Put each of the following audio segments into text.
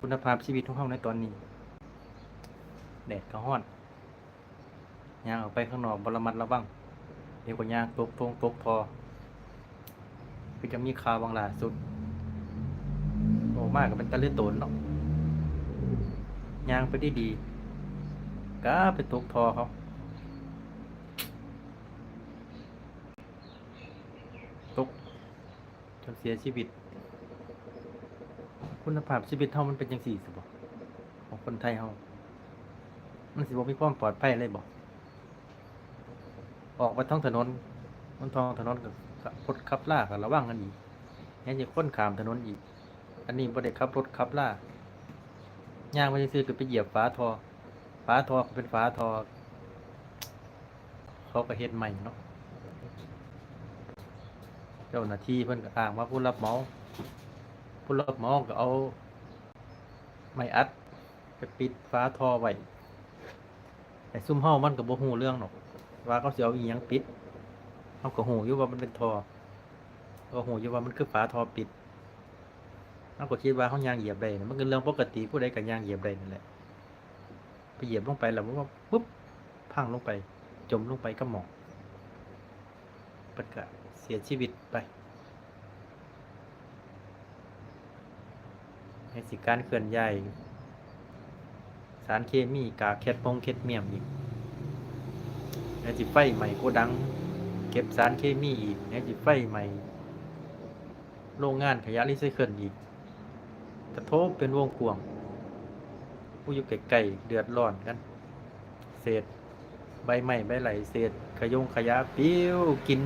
คุณภาพชีวิตของเราในตอนนี้ แดดก็ฮ้อนย่างออกไปข้างนอกบระมัดระวังเดี๋ยวก็ย่างตกทงตกพอคือจะมีข่าวบางลาสุดโอ้มากก็เป็นตะลื่นตนเนาะย่างไปได้ดีก็ไปตกทอเขาตกจนเสียชีวิต คุณภาพชีวิตเฮามันเป็นจังสี่สิบ่ของคนไทยเฮามันสิบ่มีความปลอดภัยเลยบ่ออกไปท้องถนนมันท้องถนนกับรถขับล่าก็ระวังกันอีกแค่จะคนขามถนนอีก อันนี้บ่ได้ขับรถขับล่าย่างไปซื้อก็ไปเหยียบฝาทอฝาทอเป็นฝาทอ เขาก็เฮ็ดใหม่เนาะเจ้าหน้าที่เพิ่นก็อ้างว่าผู้รับเหมา ผู้รับเหมาก็เอาไม้อัดไปปิดฟ้าท่อไว้ไอ้ซุ่มเฮามันก็บ่ฮู้เรื่องหรอก ว่าเขาสิเอาอีหยังปิดเฮาก็ฮู้อยู่ว่ามันเป็นท่อก็ฮู้อยู่ว่ามันคือฝาท่อปิดเฮาก็คิดว่าเฮายางเหยียบได้มันก็เรื่องปกติผู้ใดก็ยางเหยียบได้นั่นแหละไปเหยียบลงไปแล้วมันก็ปุ๊บพังลงไป จมลงไปกับหมอกเปิดก็เสียชีวิตไป ให้สิการเคลื่อนย้ายสารเคมีกากแคดมงแคดเมียมอีกให้สิไฟใหม่โกดัง เก็บสารเคมีอีกให้สิไฟใหม่ โรงงานขยะรีไซเคิลอีก กระทบเป็นวงกวง ผู้อยู่ไกลๆเดือดร้อนกัน เศษใบไม้ใบไหลเศษขยงขยะปิ้วกิน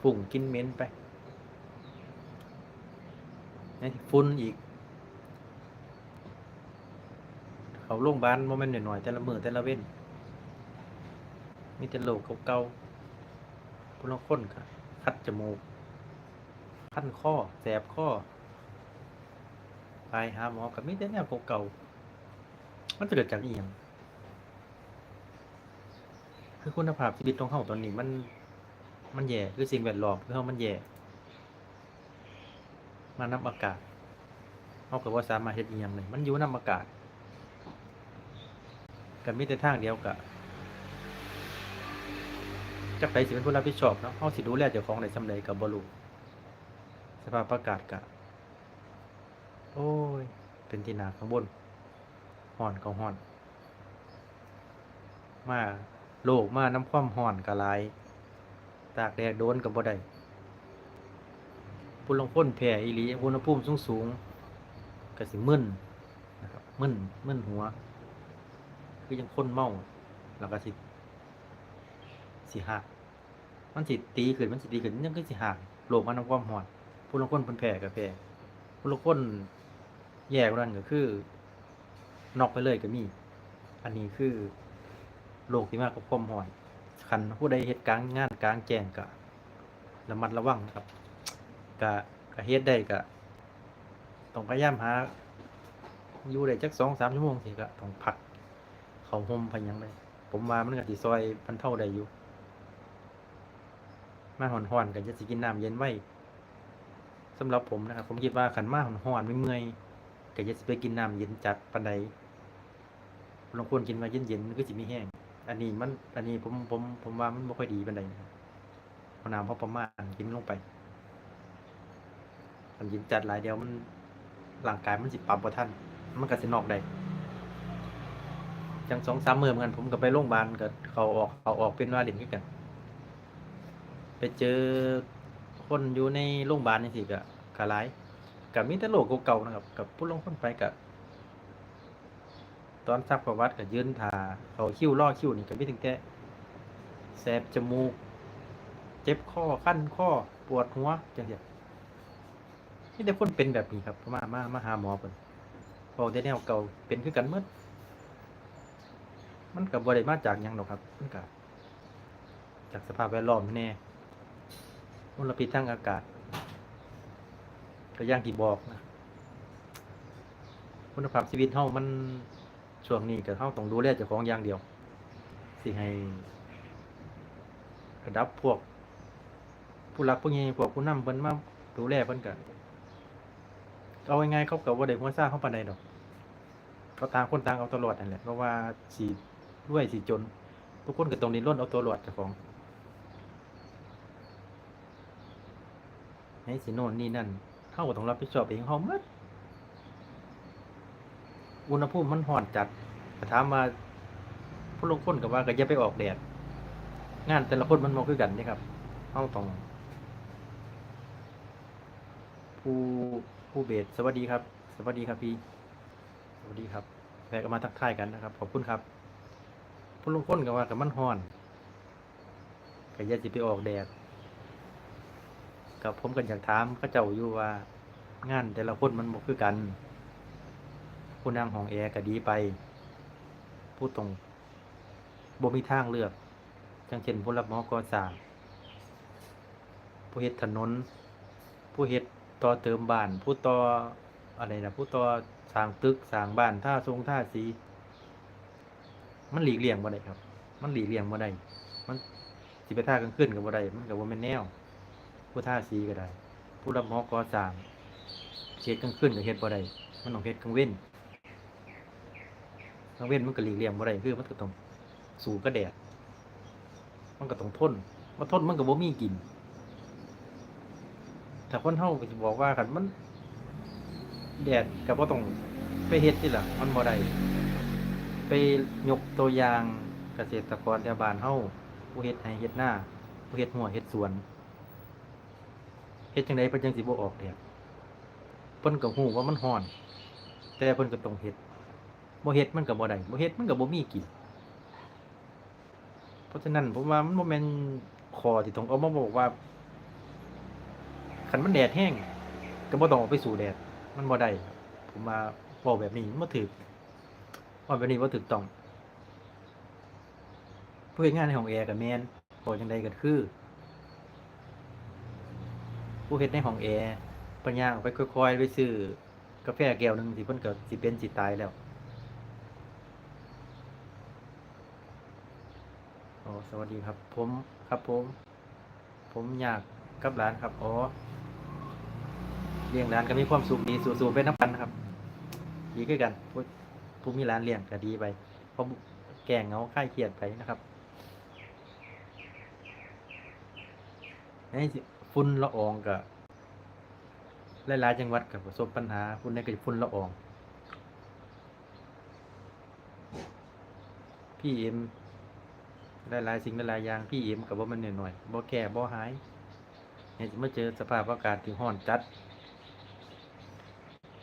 ฝุ่งกินเม็นไป นี่ฝุ่นอีก เขาโรงพยาบาลโมเมนต์หน่อยๆแต่ละมือแต่ละเว้นมีแต่โรคเก่าๆพุ่นละคนค่ะ คัดจมูกคันข้อ แสบข้อไปหาหมอกับมีแต่แนวเก่าๆมันเกิดจากอีหยังคือคุณภาพชีวิตของเขาตอนนี้มัน มันแย่ คือสิ่งแวดล้อมคือเขามันแย่ มานับอากาศเขาก็ว่าสามารถเฮ็ดอีหยังเลยมันอยู่นำอากาศก็มีแต่ทางเดียวกะจักไผสิเป็นผู้รับผิดชอบเนาะเฮาสิดูแลเจ้าของได้ส่ำใดก็บ่รู้สภาพอากาศกะโอ้ย เป็นที่นาข้างบนฮ้อนก็ฮ้อน มาโลกมาน้ำความร้อนก็หลาย ตากแดดโดนก็บ่ได้ ผู้ลงพ้นแผ่อีหลีอุณหภูมิสูงสูงๆก็สิมึนนะครับมึนมึนหัว คือยังคนเมาแล้วก็สิสิหักมันสิตีขึ้นมันสิตีขึ้นยังก็สิหักโลกมันน้ำความร้อนผู้ลงพ้นพ่นแผ่ก็แผ่ผู้ลงพ้นแย่กว่านั้นก็คือนอกไปเลยก็มี อันนี้คือโลกที่มากกับความร้อนคันผู้ใดเฮ็ดกลางงานกลางแจ้งก็ระมัดระวังนะครับ ก็ก็เฮ็ดได้ก็ต้องพยายามหา อยู่ได้จักสองสามชั่วโมงสิก็ต้องพัก เขาห่มพยังได้ผมว่ามันก็สิซอยบรรเท่าได้อยู่มาหอนๆก็จะสิกินน้ำเย็นไว้สำหรับผมนะครับ ผมคิดว่าขันมาหอนๆไม่เมื่อยก็จะสิไปกินน้ำเย็นจัดปานใดลองควรกินมาเย็นๆมันก็สิมีแห้ง อันนี้มัน อันนี้ผมผมผมว่ามันบ่ค่อยดีปานใดนะครับเอน้ำพอประมาณกินลงไปันยินจัดหลายเดียวมันร่างกายมันสิปรับบ่ทันมันก็สินอกได้จังสองสามมื้อเหมือนกันผมก็ไปโรงพยาบาลก็เขาออกเขาออกเป็นว่าเด่นกัน ไปเจอคนอยู่ในโรงพยาบาลนี่สิก็ก็หลายก็มีแต่โรคเก่าๆนะครับ กับผู้ลงคนไปก็ตอนซักประวัติก็ยืนทาเขาคิ้วรอคิ้วนี่ก็มีถึงแต่แสบจมูก เจ็บคอคันคอปวดหัวจังซี่ นี่แต่คนเป็นแบบนี้ครับมามามาหาหมอเพิ่นบอกแต่แนวเก่าเป็นคือกันหมดมันก็บ่ได้มาจากยังดอกครับมันก็จากสภาพแวดล้อมแน่มลพิษทางอากาศก็ย่างที่บอกนะคุณภาพชีวิตเฮามันช่วงนี้ก็เฮาต้องดูแลเจ้าของอย่างเดียว สิให้ระดับพวก ผู้หลักผู้ใหญ่พวกผู้นำเพิ่นมาดูแลเพิ่นก็ เอายังไงเขากับว่าเด็กหัวซ่าเข้าปานใดดอกเขาต่างคนต่างเอาตวรอดนั่นแหละเพราะว่าสีด้วยสีจน ทุกคนก็ตรงนี้ล้นเอาตัวรอดเจ้าของให้สิโน่นนี่นั่นเท่ากับต้องรับผิดชอบเองเฮาหมดอุณหภูมิมันห่อนจัดแต่ถามมาผู้ลงคนกับว่าก็อย่าไปออกแดดงานแต่ละคนมันมองคือกันนี่ครับเฮาต้องผู้ ผู้เบสสวัสดีครับ สวัสดีครับพี่ สวัสดีครับแวะก็มาทักทายกันนะครับ ขอบคุณครับผู้ลงพ้นกับว่ากับมันฮ้อนก็อย่าสิไปออกแดดกับผมกันอยากถามก็เจ้าอยู่ว่างานแต่ละคนมันบ่คือกัน ผู้นั่งห้องแอร์ก็ดีไป ผู้ตรงบ่มีทางเลือกจังเช่นผู้รับหมาก่อสร้างผู้เฮ็ดถนน ผู้เฮ็ด ต่อเติมบ้าน ผู้ต่ออะไรนะผู้ต่อสร้างตึกสร้างบ้านท่าทรงท่าสีมันหลีกเลี่ยงบ่ได้ครับ มันหลีกเลี่ยงบ่ได้มันสิไปท่ากลางคืนก็บ่ได้มันก็บ่แม่นแนว ผู้ท่าสีก็ได้ ผู้รับเหมาก่อสร้างเฮ็ดกลางคืนก็เฮ็ดบ่ได้มันต้องเฮ็ดกลางเว้นกลางเว้นมันก็หลีกเลี่ยงบ่ได้คือมันก็ต้องสู้กับแดดมันก็ต้องทนบ่ทนมันก็บ่มีกิน ถ้าคนเฮาก็สิบอกว่าคันมัน แดดก็บ่ต้องไปเฮ็ดนี่ล่ะมันบ่ได้ไปยกตัวอย่างเกษตรกรแถวบ้านเฮาผู้เฮ็ดไร่เฮ็ดนาผู้เฮ็ดหัวเฮ็ดสวนเฮ็ดจังไดเพิ่นจังสิบ่ออกแดดเพิ่นก็ฮู้ว่ามันร้อน แต่เพิ่นก็ต้องเฮ็ดบ่เฮ็ดมันก็บ่ได้บ่เฮ็ดมันก็บ่มีกินเพราะฉะนั้นผมว่ามันบ่แม่นข้อที่ต้องเอามาบอกว่า คันมันแดดแห้งก็บ่ต้องออกไปสู่แดด มันบ่ได้ผมว่าเว้าแบบนี้มันถูกว่าแบบนี้ว่าถูกต้องผู้เฮ็ดงานในห้องแอร์กับแมนบอกจังใดก็คือ ผู้เฮ็ดในห้องแอร์เพิ่นย่าออกไปค่อยๆไปซื้อกาแฟแก้วหนึงสิเพิ่นก็สิเป็นสิตายแล้วอ๋อสวัสดีครับ ผมครับผม ผมอยากกับร้านครับอ๋อ เลี้ยงร้านก็มีความสุขดีสู้ๆไปน้ำกันครับดีคือกันผู้มีร้านเลี้ยงก็ดีไปเพราะแก่งเงาคลายเครียดไปนะครับในฝุ่นละอองกับหลายๆจังหวัดกับประสบปัญหาฝุ่นในกับฝุ่นละอองพี่เอ็มหลายๆสิ่งหลายๆอย่างพี่เอ็มกับว่ามันเหนื่อยๆบ่แก่บ่หายเนี่ยมาเจอสภาพอากาศที่ร้อนจัด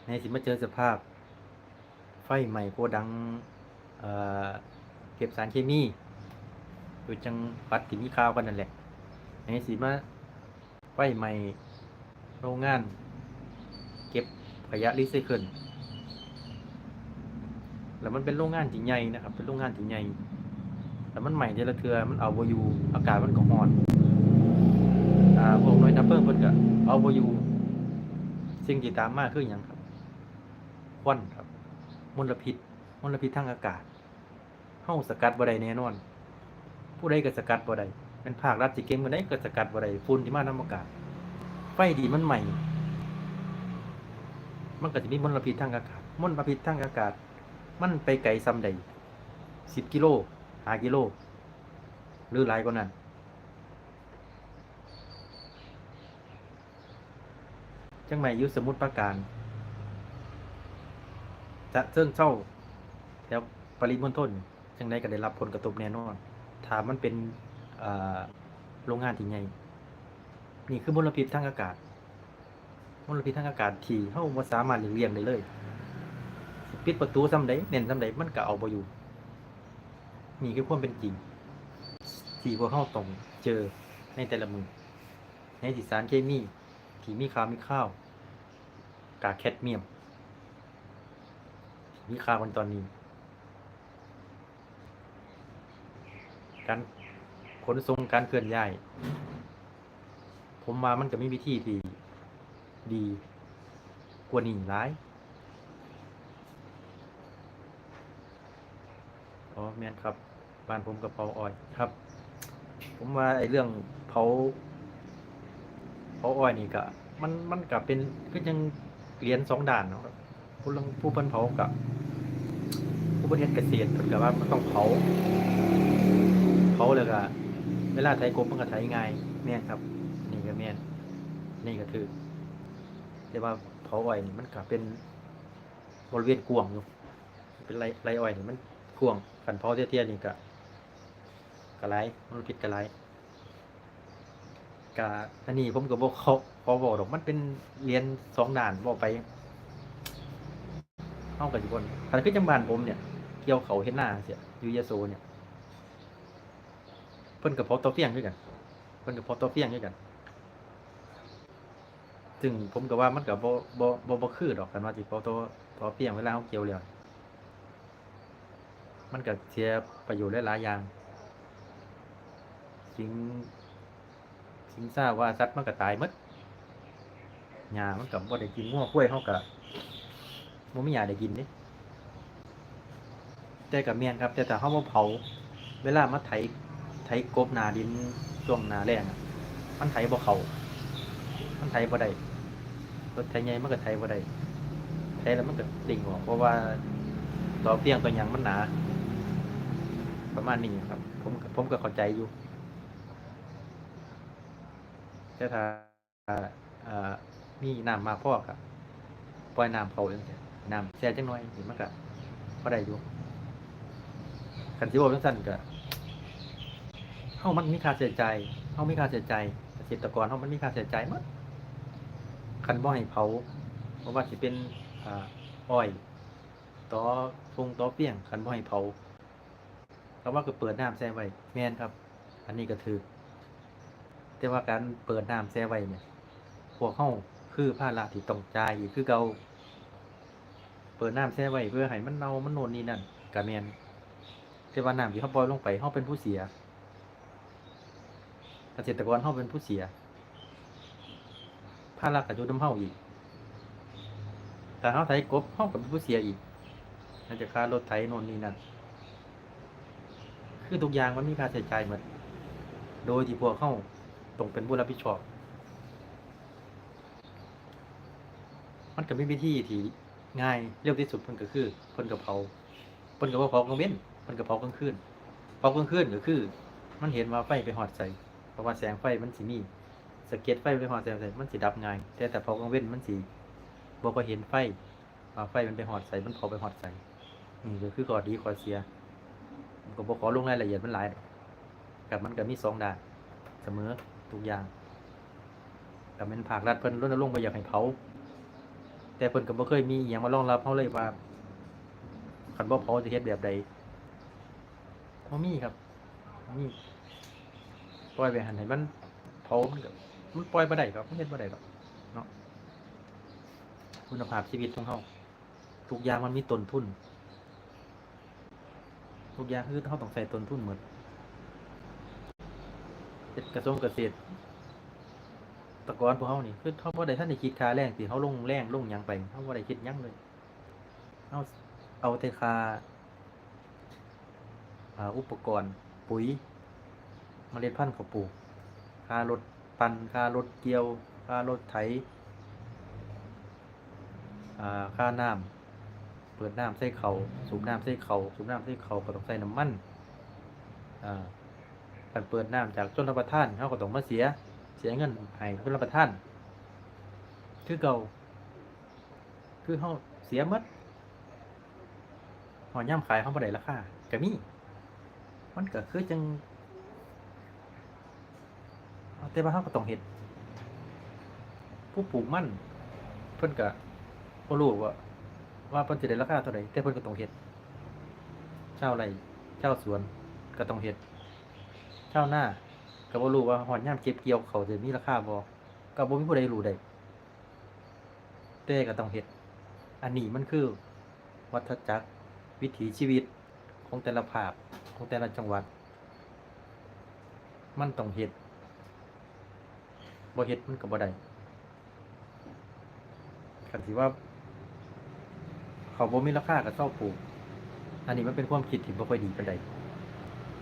เนี่ยสิมาเจอสภาพ ไฟใหม่โกดังเเก็บสารเคมีคือจังปัดที่มีข่าวกันนั่นแหละในสีมาไฟใหม่โรงงาน เก็บขยะรีไซเคิลแล้วมันเป็นโรงงานที่ใหญ่นะครับ เป็นโรงงานที่ใหญ่แล้วมันใหม่เดละเทือมันเอาบอยู่อากาศมันก็ร้อนอ่าพวกน่วยดับเพลิงเพิ่นก็เอาบอยู่สิ่งที่ตามมาคือหยังครับ ควันครับมลพิษมลพิษทางอากาศเฮาสกัดบ่ได้แน่นอน ผู้ใดก็สกัดบ่ได้เป็นภาครัฐสิเก่งบ่ได้ก็สกัดบ่ได้ฝุ่นที่มานำอากาศไฟดีมันใหม่ มันก็สิมีมลพิษทางอากาศมลพิษทางอากาศ มันไปไกลซำใด10กิโล5กิโล หรือหลายกว่านั้นจังใหม่ยู่สมุทรปราการะเชิงเช่าแล้วปริมณฑลจังไดก็ได้รับผลกระทบแน่นอนถ้ามันเป็นโรงงานที่ใหญ่นี่คือมลพิษทางอากาศมลพิษทางอากาศที่เฮาบ่สามารถหลีกเลี่ยงได้เลยสิปิดประตูซ้ำใดเน้นซ้ำใดมันก็เอาบ่อยู่นี่คือความเป็นจริงที่พวกเฮาต้องเจอในแต่ละมือในสิสารเคมีที่มีค่ามีข้าวกากแคดเมียม มีค่าวันตอนนี้ การขนส่งการเคลื่อนย้าย ผมมามันก็มีวิธีที่ดีกว่านี้หลายอ๋อแม่นครับ บ้านผมกับเผาอ้อยครับ ผมว่าไอ้เรื่องเผาเผาอ้อยนี่ก็มันมันก็เป็นก็ยังเหรียญสองด่านเนาะครับผู้ลงผู้เพิ่นเผากับ ผู้เพิ่นเฮ็ดเกษตรเพิ่นก็ว่ามันต้องเผาเผาแล้วก็เวลาไถกบมันก็ไถง่ายแม่นครับ นี่ก็แม่นนี่ก็คือแต่ว่าเผาอ้อยนี่มันก็เป็นบริเวณกวงอยู่เป็นไรไรอ้อยนี่มันกวงคันเผาเตี้ยๆนี่ก็ก็หลายมันผิดก็หลายก็อันนี้ผมก็บ่เขาขอบอกดอกมันเป็นเรียนสองด่านบ่ไปเฮาก็อยู่บนคันคือจังบานผมเนี่ย กี่ยวเขาเฮ็ดหน้าเสียอยู่ยะโสเนี่ยเพิ่นกับพอตัวเฟียงด้วยกันเพิ่นกับพอตัวเฟียงด้วยกันซึ่งผมก็ว่ามันก็บ่บ่บ่บ่คือดอกกันว่าสิพอตัวตัวเฟียงเวลาเฮาเกี่ยวแล้วมันก็เสียประโยชน์หลายๆอย่างสิงสิงทราบว่าสัตว์มันก็ตายหมดหญ้ามันก็บ่ได้กินงัวกล้วยเฮาก็บ่มีหญ้าได้กินเด้ แต่ก็แม่นครับ แต่ถ้าเฮาบ่เผา เวลามาไถไถกบนาดินช่วงนาแรงอะมันไถบ่เขามันไถบ่ได้รถไถใหญ่มันก็ไถบ่ได้ไถแล้วมันก็ดิ่งออกเพราะว่าต่อเพียงตัวหยังมันหนา ประมาณนี้ครับ ผมผมก็เข้าใจอยู่แต่ถ้ามีน้ำมาพ่อกอะปล่อยน้ำเขาจังน้ำแช่จังน่อยมันก็พอได้อยู่ คันสิว่าจังซั่นก็เฮามันมีค่าใช้จ่ายเฮามีค่าใช้จ่ายเกษตรกรเฮามันมีค่าใช้จ่ายหมดคันบ่ให้เผาบ่ว่าสิเป็นอ้อยตอฟงตอเปียงคันบ่ให้เผาเขาว่าก็เปิดน้ำแช่ไว้แม่นครับ อันนี้ก็ถือแต่ว่าการเปิดน้ำแช่ไว้เนี่ยพวกเฮาคือภาระที่ต้องจ่ายอีกคือเกาเปิดน้ำแช่ไว้เพื่อให้มันเน่ามันโนนนี่นั่นก็แม่น แต่ว่าน้ำที่เฮาปล่อยลงไปเฮาเป็นผู้เสีย เกษตรกรเฮาเป็นผู้เสียภาระก็อยู่นำเฮาอีก แต่เฮาไถกบเฮาก็เป็นผู้เสียอีกน่าจะค่ารถไถโน่นนี่นั่น คือทุกอย่างมันมีค่าใช้จ่ายหมดโดยที่พวกเฮาต้องเป็นผู้รับผิดชอบ มันก็มีวิธีที่ง่ายเร็วที่สุดเพิ่นก็คือเพิ่นก็เผาเพิ่นก็บ่เผากลางเว้น เพิ่นก็เผากลางคืนเผากลางคืนก็คือ มันเห็นว่าไฟไปฮอดใส่เพราะว่าแสงไฟมันสิมีสเก็ดไฟไปหอดแสงใส่มันสิดับง่ายแต่แต่พอกลางเว้นมันสิบ่ก็เห็นไฟว่าไฟมันไปหอดใส่มันเผาไปหอดใส่นี่ก็คือขอดีขอเสียก็บ่ขอลงรายละเอียดมันหลายกับมันก็มีสองด้านเสมอทุกอย่างกับเป็นภาครัฐเพิ่นรณรงค์บ่อยากให้เผาแต่เพิ่นก็บ่เคยมีอิหยังมารองรับเฮาเลยว่าคันบ่เผาจะเฮ็ดแบบใด บ่มีครับบ่มีปล่อยไปหันให้มันเผามันก็มันปล่อยบ่ได้ครับมันเฮ็ดบ่ได้หรอกเนาะคุณภาพชีวิตของเฮาทุกอย่างมันมีต้นทุนทุกอย่างคือเฮาต้องใส่ต้นทุนหมดเฮ็ดกระทรวงเกษตรตะกอนพวกเฮานี่คือเฮาบ่ได้ทันได้คิดค่าแรงที่เฮาลงแรงลงยังไปเฮาบ่ได้คิดยังเลยเฮาเอาแต่ค่า อุปกรณ์ปุ๋ยเมล็ดพันธุ์เขาวปลูกค่ารถปั่นค่ารถเกี่ยวค่ารถไถค่าน้ำเปิดน้ำใส่เขาสูบน้ำใส่เขาสูบน้ำใส่เขาก็ต้องใส่น้ำมันการเปิดน้ำจากชนรับประทานเขาก็ต้องมาเสียเสียเงินให้ชนรับประทาน คือเก่าคือเขาเสียหมดหอย่ำขายเขาบ่ได้ราคาก็มี มันก็คือจังเอาแต่ว่าเขาก็ต้องเฮ็ดผู้ปลูกมั่นเพิ่นก็บ่รู้ว่า ว่าเพิ่นสิได้ราคาเท่าใดแต่เพิ่นก็ต้องเฮ็ดชาไร่ชาสวนก็ต้องเฮ็ดชาวนาก็บ่รู้ว่าฮอดยามเก็บเกี่ยวเขาจะมีราคาบ่ก็บ่มีผู้ใดรู้ได้แต่ก็ต้องเฮ็ดอันนี้มันคือ วัฏจักรวิถีชีวิตของแต่ละภาค ของแต่ละจังหวัด มันต้องเฮ็ดบ่เฮ็ดมันก็บ่ได้คันสิว่า เขาบ่มีราคาก็เซาปลูก อันนี้มันเป็นความคิดที่บ่ค่อยดีปานใด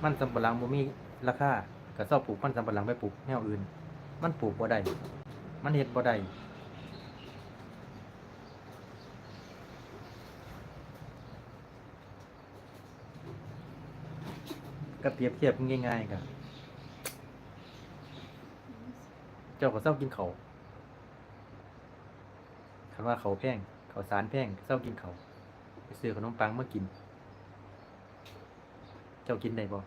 มันสำปะหลังบ่มีราคาก็เซาปลูกมันสำปะหลังไปปลูกแนวอื่น มันปลูกบ่ได้มันเฮ็ดบ่ได้ ก็เปรียบเทียบง่ายๆกับเจ้าก็เศร้ากินเขาคำว่าเขาแพงเขาสารแพงเศร้ากินเขาไปซื้อขนมปังมากิน เจ้ากินได้บ่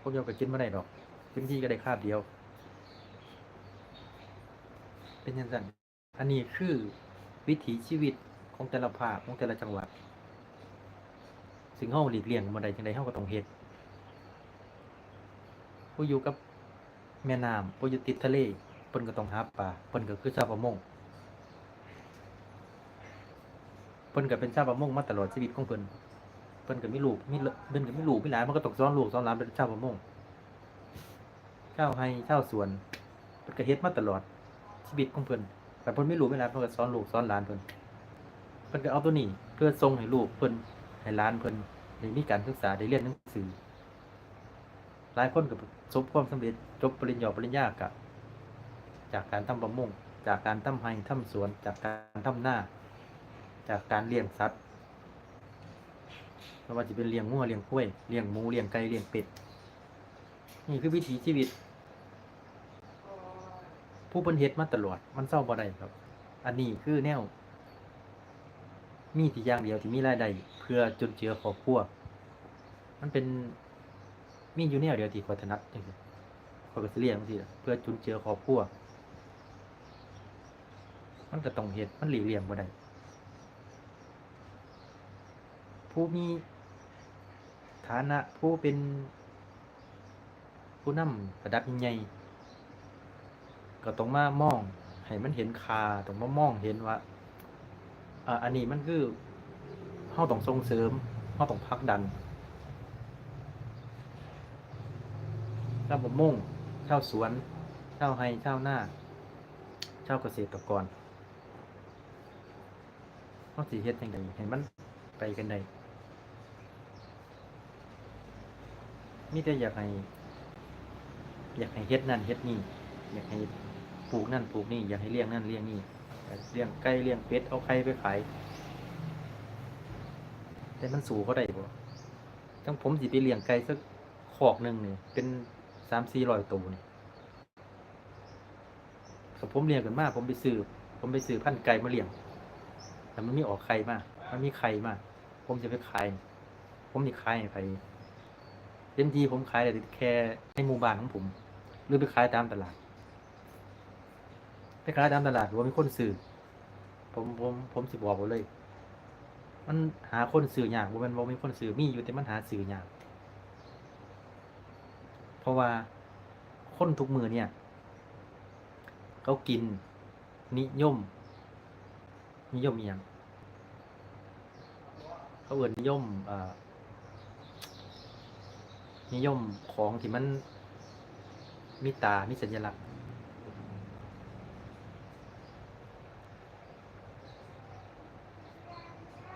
พวกเจ้าก็กินไม่ได้ดอกกินที่ก็ได้คาบเดียว เป็นยังไงอันนี้คือวิถีชีวิตของแต่ละภาคของแต่ละจังหวัดซึ่งเฮาหลีกเลี่ยงบ่ได้จังไดเฮาก็ต้องเฮ็ด ผู้อยู่กับแม่น้ำผู้อยู่ติดทะเลเพิ่นก็ต้องหาปลาเพิ่นก็คือชาวประมงเพิ่นก็เป็นชาวประมงมาตลอดชีวิตของเพิ่นเพิ่นก็มีลูกมีเลเพิ่นก็มีลูกมีหลานมันก็ต้องสอนลูกสอนหลานเป็นชาวประมงชาวไร่ชาวสวนเพิ่นก็เฮ็ดมาตลอดชีวิตของเพิ่นแต่เพิ่นมีลูกมีหลานเพิ่นก็สอนลูกสอนหลานเพิ่นเพิ่นก็เอาตัวนี้เพื่อส่งให้ลูกเพิ่นให้หลานเพิ่นได้มีการศึกษาได้เรียนหนังสือ หลายคนก็ประสบความสำเร็จจบปริญญาปริญญากะจากการทำประมงจากการทำไร่ทำสวน จากการทำหน้า จากการเลี้ยงสัตว์ไม่ว่าจะเป็นเลี้ยงงัวเลี้ยงกล้วยเลี้ยงหมูเลี้ยงไก่เลี้ยงเป็ดนี่คือวิถีชีวิต ผู้เป็นเฮ็ดมาตลอดมันเศร้าบ่ได้ครับ อันนี้คือแนว มีที่อย่างเดียวที่มีรายได้เพื่อจุนเจือครอบครัวมันเป็น มีอยู่แนวเดียวที่ขอยถนัดจังซี่ข้อยก็สิเลียงจังซี่ล่ะเพื่อจุนเจือครอบครัวมันก็ต้องเฮ็ดมันหลีกเลี่ยงบ่ได้ผู้มีฐานะผู้เป็น ผู้นำระดับใหญ่ก็ต้องมามองให้มันเห็นคาต้องมามองเห็นว่าอ่าอันนี้มันคือเฮาต้องส่งเสริมเฮาต้องผลักดัน ชาวประมงชาวสวนชาวไร่ชาวนาชาวเกษตรกรต้องสิเฮ็ดจังไดให้มันไปกันได้มีแต่อยากให้ อยากให้เฮ็ดนั่นเฮ็ดนี่ อยากให้ปลูกนั่นปลูกนี่ อยากให้เลี้ยงนั่นเลี้ยงนี่เลี้ยงไก่เลี้ยงเป็ดเอาไข่ไปขายแต่มันสู่เขาได้บ่จังผมสิไปเลี้ยงไก่สักคอกหนึ่งนี่เป็น สามสี่ร้อยตัวนี่ถ้าผมเลี้ยงกันมากผมไปซื้อผมไปซื้อพันธุ์ไก่มาเลี้ยง แต่มันไมีออกไข่มากมันมีไข่มาก ผมจะไปขาย ผมจะขายไปเต็มทีผมขายแต่แค่ในหมู่บ้านของผม หรือไปขายตามตลาดไปขายตามตลาดว่ามีคนซื้อผมผมผมสิบอกเลย มันหาคนซื้อยากว่ามันบ่มีคนซื้อมีอยู่แต่มันหาซื้อยาก ราะว่าคนทุกมือเนี่ย เขากินนิยม นิยมอย่างเขาเอินนิยมอ่านิยมของที่มันมีตา มีสัญลักษณ์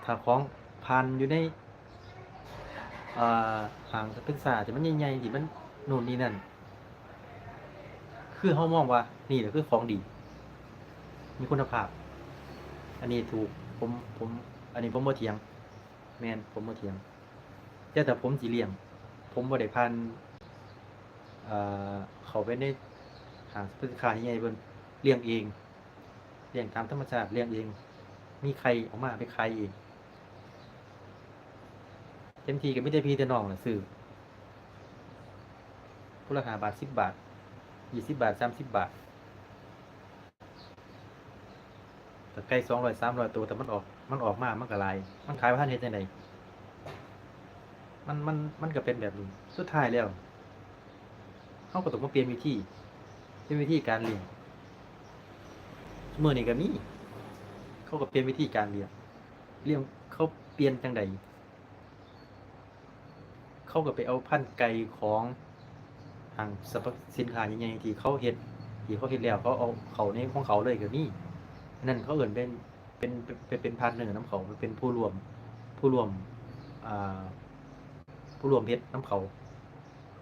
ถ้าของพันอยู่ในอ่าหางศึกษาที่มันใหญ่ๆที่มัน นู่นนี่นั่น คือเขามองว่า นี่แหละคือของดี มีคุณภาพ อันนี้ถูก ผม ผม อันนี้ผมบ่เถียง แมนผมบ่เถียงแต่แต่ผมสิเลี้ยง ผมบ่ได้พันเอ่อเขาไปในหางศึกษาใหญ่เพิ่นเลี้ยงเอง เลี้ยงตามธรรมชาติเลี้ยงเอง มีไข่ออกมาไปขายเองเต็มทีก็ไม่ได้พี่แต่น้องน่ะซื้อ ผู้ราคาบาทสิบบาทยี่สิบบาทสามสิบบาทแต่ไก่สองร้อยสามร้อยตัวแต่มันออกมันออกมากมันก็หลายมันขายพันเฮ็ดจังไดมันมันมันก็เป็นแบบนี้สุดท้ายแล้วเขาก็ต้องมาเปลี่ยนวิธีเปลี่ยนวิธีการเลี้ยงเมื่อนี้ก็มีเขาก็เปลี่ยนวิธีการเลี้ยงเลี้ยงเขาเปลี่ยนจังใดเขาก็ไปเอาพันธุ์ไก่ของ ทางสรรพสินค้าใหญ่ๆที่เขาเฮ็ดที่เขาเฮ็ดแล้วเขาเอาเขาในของเขาเลยก็มีนั่นเขาเอิ่นเป็นเป็นเป็นเป็นพาร์ทเนอร์น้ำเขาเป็นผู้รวมผู้รวมอ่าผู้รวมเฮ็ดน้ำเขา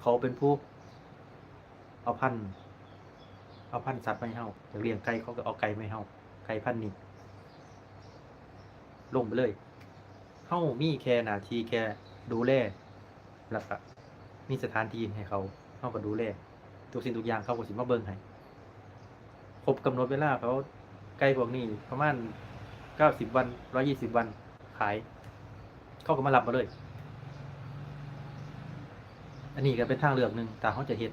เขาเป็นผู้เอาพันเอาพันสัตว์มาให้เฮาอยากเลี้ยงไก่เขาก็เอาไก่มาให้เฮาไก่พันนี้ลงไปเลยเฮามีแค่นาทีแค่ดูแลแล้วก็มีสถานที่ให้เขา เขาก็ดูแลทุกสิ่งทุกอย่างเขาก็สิมาเบิ่งให้ครบกำหนดเวลาเขาใกล้พวกนี้ประมาณเก้าสิบวันร้อยี่สิบวันขาย เขาก็มารับมาเลย อันนี้ก็เป็นทางเลือกหนึ่งแต่เขาจะเฮ็ด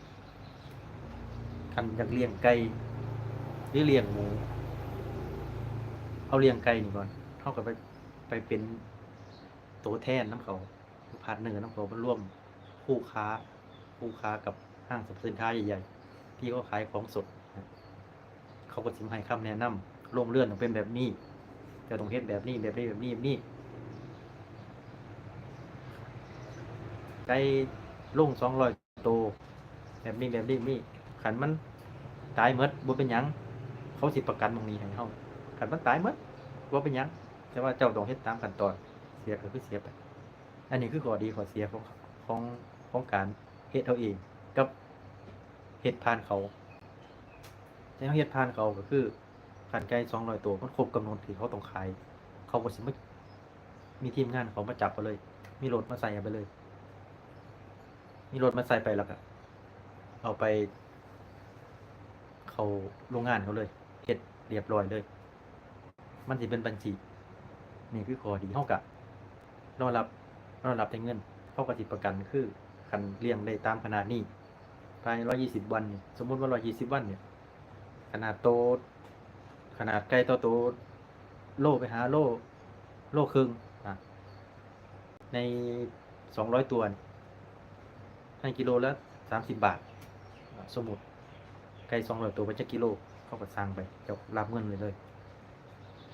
คันอยากเลี้ยงไก่หรือเลี้ยงหมูเอาเลี้ยงไก่นี่ก่อนเขาก็ไปไปเป็นตัวแทนน้ำเขาพาร์ทเนอร์น้ำเขามาร่วมคู่ค้า คู่ค้ากับห้างสรรพสินค้าใหญ่ๆที่เขาขายของสดเขาก็สิมาให้คำแนะนำลงเลื่อนต้องเป็นแบบนี้จะต้องเฮ็ดแบบนี้แบบนี้แบบนี้แบบนี้ไก่ลงสองร้อยตัวแบบนี้แบบนี้นี่ขันมันตายหมดบ่เป็นหยังเขาสิประกันตรงนี้ให้เฮาขันมันตายหมดบ่เป็นหยังแต่ว่าเจ้าต้องเฮ็ดตามขั้นตอนเสียก็คือเสียไป อันนี้คือข้อดีข้อเสียของของของการ เฮ็ดเอาเองกับเฮ็ดผ่านเขาแต่เฮ็ดผ่านเขาก็คือขันไก่200ตัวมันครบกำหนดที่เขาต้องขาย เขาก็สิมามีทีมงานเขามาจับไปเลย มีรถมาใส่ไปเลย มีรถมาใส่ไปแล้วก็เอาไป เขาโรงงานเขาเลยเฮ็ดเรียบร้อยเลย มันสิเป็นบัญชีนี่คือข้อดีเฮากะรอรับรอรับแต่เงินเฮาก็สิประกันคือ คันเลี้ยงได้ตามขนาดนี้ภายใน120วันนี่สมมุติว่า120วันเนี่ย ขนาดโต ขนาดไก่ต่อโต โลไปหาโลโลครึ่งอะใน200ตัวให้กิโลละ30บาท สมมติไก่200ตัวไปจะกิโลเขาก็สั่งไปจะรับเงินเลยเลย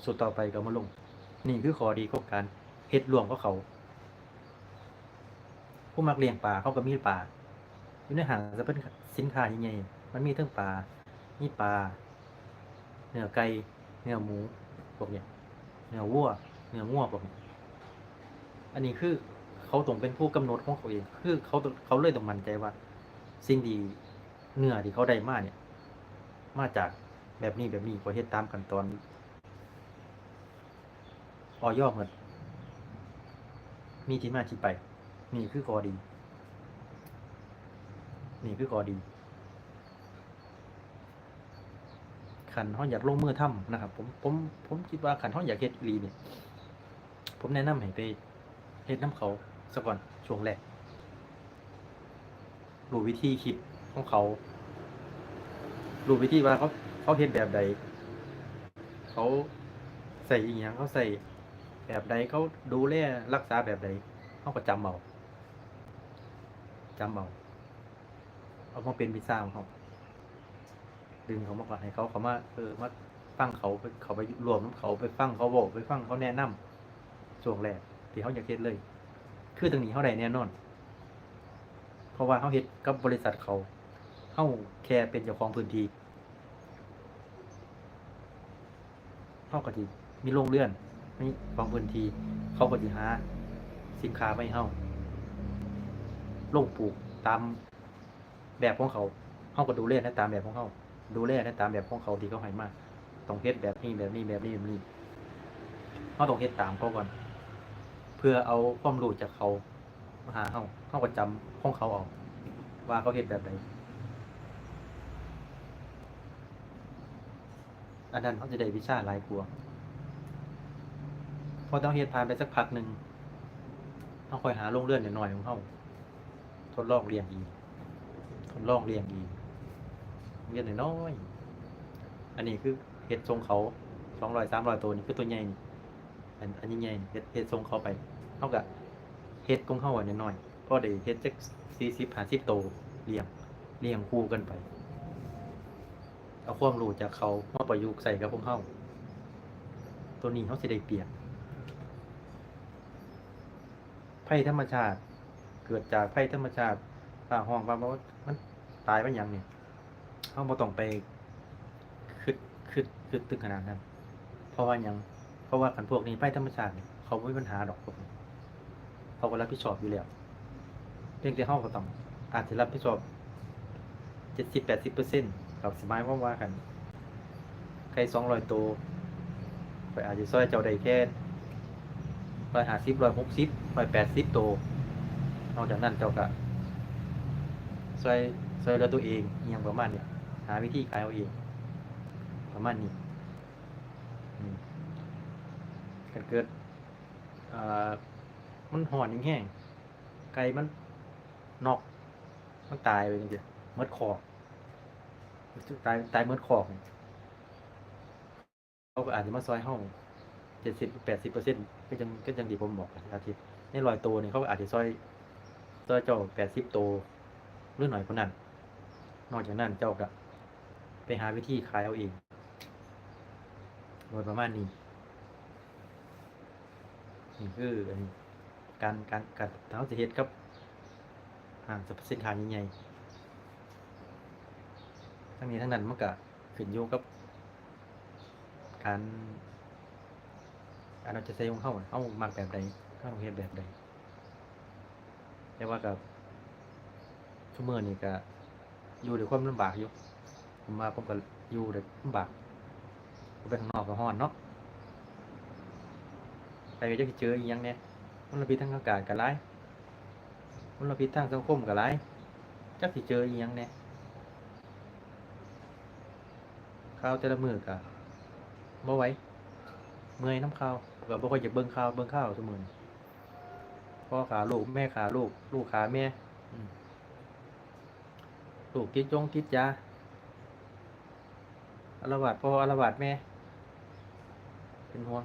สุดต่อไปก็มาลง นี่คือข้อดีของการเฮ็ดรวมกับเขา ผู้มักเลี้ยงปลาเขาก็มีปลาอยู่ในห้างจะเป็นสินค้าใหญ่ๆมันมีทั้งปลา มีปลา เนื้อไก่ เนื้อหมูพวกเนี้ยเนื้อวัว เนื้องัวพวกนี้อันนี้คือเขาต้องเป็นผู้กำหนดของเขาเอง คือเขาเขาเลยต้องมั่นใจว่า สิ่งดีเนื้อที่เขาได้มาเนี่ย มาจากแบบนี้แบบนี้เขาเฮ็ดตามขั้นตอนออย่อหมดมีที่มาที่ไป นี่คือข้อดี นี่คือข้อดีขันห้องอยากลงมือทำนะครับ ผมผมผมคิดว่าขันห้องอยากเฮ็ดอีเนี่ยผมแนะนำให้ไปเฮ็ดน้ำเขาซะก่อนช่วงแรกรู้วิธีคิดของเขารู้วิธีว่าเขาเขาเฮ็ดแบบใด เขาใส่อีหยังเขาใส่แบบใดเขาดูแลรักษาแบบใดเขาก็จำเอา จำเอาเอามาเป็นพิซซ่าของเขาดึงเขามาก่อนให้เขาเขามาเออมาฟังเขาไปเขาไปรวมน้ำเขาไปฟังเขาบอกไปฟังเขาแนะนำช่วงแรกที่เขาอยากเฮ็ดเลย คือตรงนี้เขาได้แน่นอน เพราะว่าเขาเฮ็ดกับบริษัทเขาเขาแค่เป็นเจ้าของพื้นที่เขาก็ทีมีโรงเรือนมีบางพื้นที่เขาก็สิหาสินค้าไม่เฮา ลงปลูกตามแบบของเขาเฮาก็ดูแลในตามแบบของเขาดูแลในตามแบบของเขาที่เขาให้มาต้องเฮ็ดแบบนี้แบบนี้แบบนี้แบบนี้เฮาต้องเฮ็ดตามเขาก่อน เพื่อเอาความรู้จากเขามาหาเฮาเฮาก็จำของเขาเอาว่าเขาเฮ็ดแบบไหนอันนั้นเขาจะได้วิชาหลายกว่าพอต้องเฮ็ดผ่านไปสักพักหนึ่งต้องคอยหาโรงเรือนหน่อยๆของเขา ทดลองเรียงอีกทดลองเรียงอีกเรียนน้อยๆอันนี้คือเฮ็ดทรงเขาสองร้อยสามร้อยตัวนี่คือตัวใหญ่นี่อันอันนี้ใหญ่เฮ็ดเฮ็ดทรงเขาไปเท่ากับเฮ็ดของเขาอันน้อยๆพอได้เฮ็ดจักสี่สิบห้าสิบตัวเรียงเรียงคู่กันไปเอาความรู้จากเขามาประยุกต์ใส่กับพวกเขาตัวนี้เขาสิได้เปรียบภัยธรรมชาติ เกิดจากภัยธรรมชาติฟ้าห้องฟ้าว่ามันตายไปอย่างเนี่ยเขาบ่ต้องไปคิดคิดคิดตึกขนาดนั้น เพราะว่าหยังเพราะว่าคันพวกนี้ภัยธรรมชาติเขาไม่มีปัญหาดอกพวกนี้เขาก็รับผิดชอบอยู่แล้วเพียงแต่เขาก็ต้องอาจจะรับผิดชอบเจ็ดสิบแปดสิบเปอร์เซ็นต์กับสมัยว่าว่ากันไก่สองร้อยตัวไปอาจจะซอยเจ้าได้แค่ร้อยห้าสิบร้อยหกสิบร้อยแปดสิบตัว นอกจากนั้นเจ้าก็ซอยซอยเหลือตัวเองอย่างประมาณเนี้ยหาวิธีขายเอาเอง ประมาณนี้อืมถ้าเกิดมันหอนแห้งไก่มันนอกมันตายไปจริงๆมดคอตายตายมดคอเขาอาจจะมาซอยห้องเจ็ดสิบแปดสิบเปอร์เซ็นต์ก็ยังก็ยังดีผมบอกอาทิตย์ในรอยตัวนี่เขาอาจจะซอย ซอยเจ้าแปดสิบโตวหรือหน่อยกว่านั้น นอกจากนั้นเจ้าก็ไปหาวิธีขายเอาเองโดยประมาณนี้นี่คือการการการเท้าสิเฮ็ดกับห่างสรรพสินค้าใหญ่ๆทั้งนี้ทั้งนั้นมันก็ขึ้นอยู่กับ การการเราจะใช้ของเข้าเข้ามากแบบใดเข้าเฮ็ดแบบใด แต่ว่ากับชั่วโมงนี้ก็อยู่ด้วยความลำบากอยู่ผมว่าผมก็อยู่ด้วยลำบากผมไปข้างนอกก็ฮ้อนเนาะไปก็จะเจออีหยังเนี่ยมลพิษทางอากาศก็หลายมลพิษทางสังคมก็หลายจักสิเจออีหยังเนี่ยข่าวแต่ละมื้อก็บ่ไหวเมื่อยน้ำข่าวก็บ่ค่อยอยากเบิ่งข่าวเบิ่งข่าวซุมื้อ พ่อขาลูกแม่ขาลูก ลูกขาแม่ลูกติดจงติดยาอารวาสพ่ออารวาสแม่ เป็นห่วง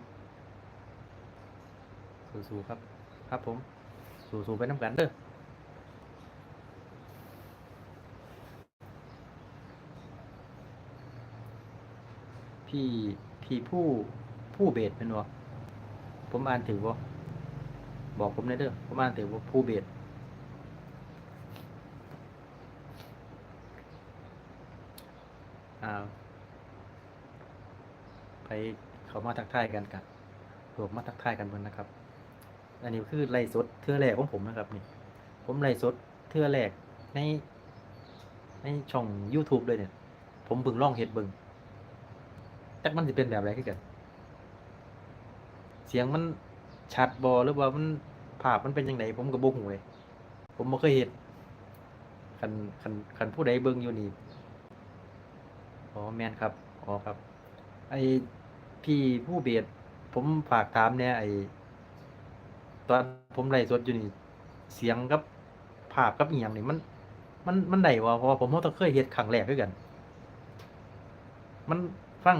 สู้ๆครับ ครับผม สู้ๆไปน้ำกันเด้อพี่พี่ผู้ผู้เบสเป็นวะผมอ่านถือวะ บอกผมได้เด้อผมอ่านถือว่าผู้เบสอ้าวไปเขามาทักทายกันกันรวมมาทักทายกันเพิ่นนะครับ อันนี้คือไล่สดเทื่อแรกของผมนะครับนี่ ผมไล่สดเทื่อแรกในในช่อง YouTube เลยเนี่ย ผมบิ่งล่องเฮ็ดบิ่งจักมันสิเป็นแบบไรคือกัน เสียงมันชัดบ่หรือว่ามัน ภาพมันเป็นจังไดผมก็บ่ฮู้เลยผมบ่เคยเฮ็ดคันคันคันผู้ใดเบิ่งอยู่นี่อ๋อแมนครับอ๋อครับ ไอพี่ผู้เบียดผมฝากถามเนี่ยไอตอนผมไล่สดอยู่นี่เสียงกับภาพกับอียงนี่มัน มันมันได้บ่เพราะผมบ่ต้องเคยเฮ็ดครั้งแรกคือกัน มันฟัง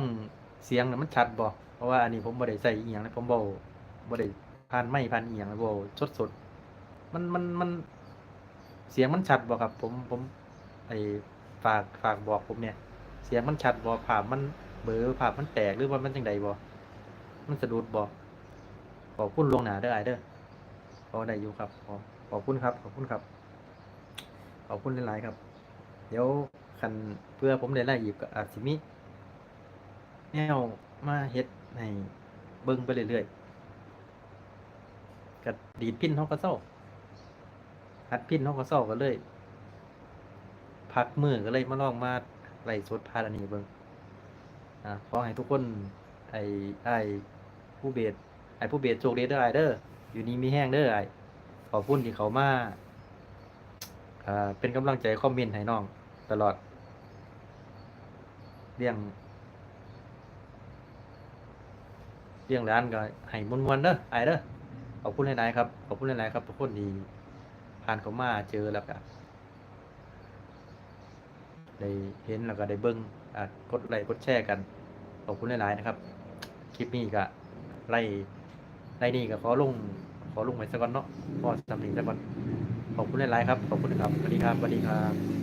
เสียงน่ะมันชัดบ่เพราะว่าอันนี้ผมบ่ได้ใส่อียงเลยผมเว้าบ่ได้ ผ่านไมค์ผ่านอียงเลยเว้าสดมันมันมันเสียงมันชัดบ่ครับ ผมผมไอฝากฝากบอกผมเนี่ย เสียงมันชัดบอผ่ามันเบลอภามันแตกหรือว่ามันจังใดบ่มันสะดุดบ่ขอบคุณลวงหนาเด้อไอเด้อพอได้อยู่ครับขอขอบคุณครับ ขอบคุณครับ ขอบคุณหลายๆครับ เดี๋ยวคันเพื่อผมได้ไล่อีกก็อาจสิมีแนวมาเฮ็ดให้เบิ่งไปเรื่อยๆ ก็ดีดพินเฮาก็เซาหัดพินเฮาก็เซาก็เลย พักมือก็เลยมาลองมาไล่สดพาดอันนี้เบิ่งอ่าขอให้ทุกคน ไอ้ไอ้ผู้เบสไอ้ผู้เบสโชคดีเด้อไอ้เด้ออยู่นี่มีแห้งเด้อไอ้ขอบคุณที่เขามาอ่าเป็นกำลังใจคอมเมนต์ให้น้อง ตลอดเรื่องเรื่องร้านก็ให้มวนๆเด้อไอ้เด้อ ขอบคุณหลายๆครับ ขอบคุณหลายๆครับ ทุกคนที่ผ่านเขามาเจอแล้วก็ได้เห็นแล้วก็ได้เบิ้งอ่ากดไลค์กดแชร์กัน ขอบคุณหลายๆนะครับ คลิปนี้ก็ไล่ไล่นี่ก็ขอลงขอลงไว้สักก่อนเนาะพอสำเร็จสักก่อนขอบคุณหลายๆครับ ขอบคุณครับสวัสดีครับสวัสดีครับ